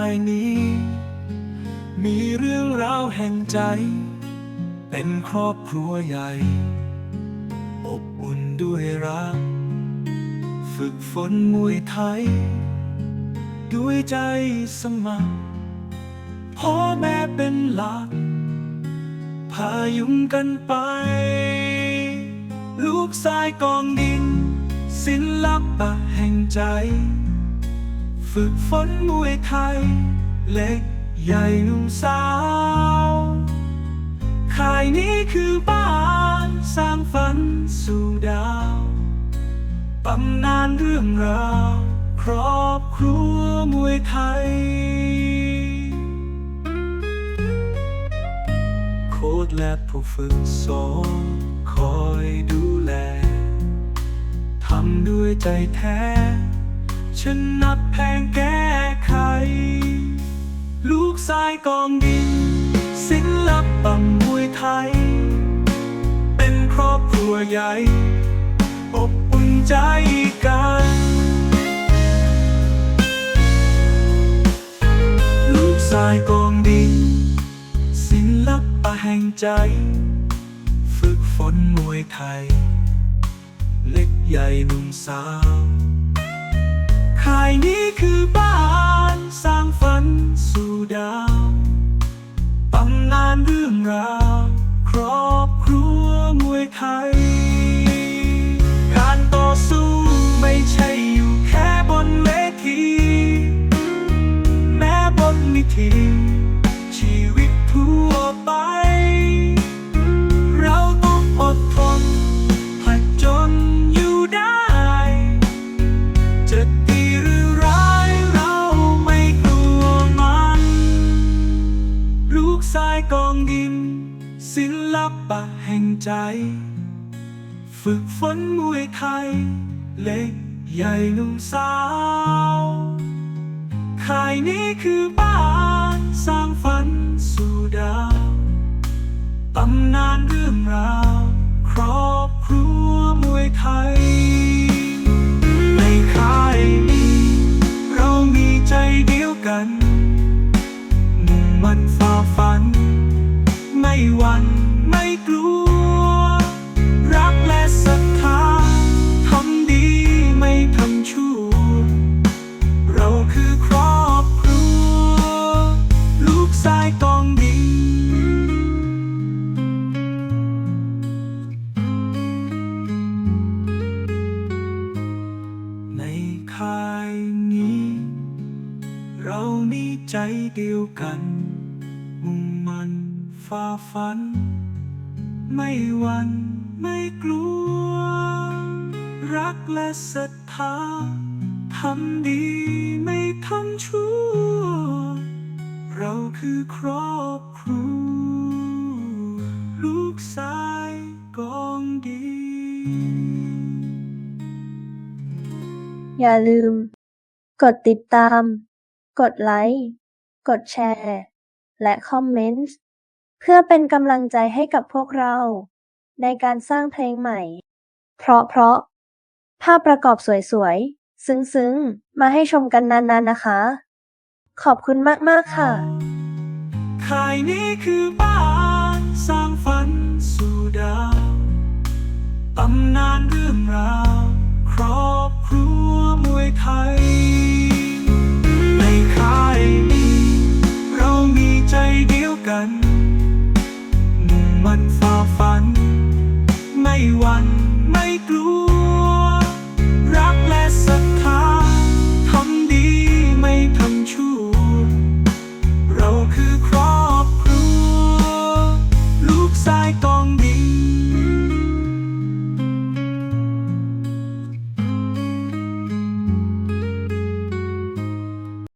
ายนี้ มีเรื่องราวแห่งใจ เป็นครอบครัวใหญ่ อบอุ่นด้วยรัก ฝึกฝนมวยไทย ด้วยใจสมัครพ่อแม่เป็นหลัก พายุงกันไป ลูกชายกองดิน ศิลปะแห่งใจ ฝึกฝนมวยไทย เล็กใหญ่หนุ่มสาวค่ายนี้คือบ้านสร้างฝันสู่ดาวตำนานเรื่องราว ครอบครัวมวยไทย โค้ดและผู้ฝึกสอนคอยดูแล ทำด้วยใจแท้ ฉันนับแพงแก้ไข ลูกสายกองดิน ศิลปะมวยไทย เป็นครอบครัวใหญ่ อบอุ่นใจกันลูกสายกองดิน ศิลปะแห่งใจ ฝึกฝนมวยไทย เล็กใหญ่หนุ่มสาวายนี้คือบ้านสร้างฝันสู่ดาวตำนานเรื่องราวครอบครัวมวยไทย การต่อสู้ไม่ใช่อยู่แค่บนเวที แม้บนนิที กสายกองดินศิลปะแห่งใจ ฝึกฝนมวยไทย เล็กใหญ่หนุ่มสาวค่ายนี้คือบ้านสร้างฝันสู่ดาวตำนานเรื่องราว ครอบครัวมวยไทย เดียวกัน มุ่งมันฝ่าฟัน ไม่หวั่นไม่กลัว รักและศรัทธาทำดีไม่ทำชั่ว เราคือครอบครัวลูกสายกองดีอย่าลืม กดติดตาม กดไลค์ กดแชร์ และคอมเมนต์ เพื่อเป็นกำลังใจให้กับพวกเรา ในการสร้างเพลงใหม่ เพราะเพราะ ภาพประกอบสวยๆ ซึ้งๆ มาให้ชมกันนานๆนะคะ ขอบคุณมากๆค่ะค่ายนี้คือบ้านสร้างฝันสู่ดาวตำนานเรื่องราว มันฝ่าฝัน ไม่วันไม่กลัว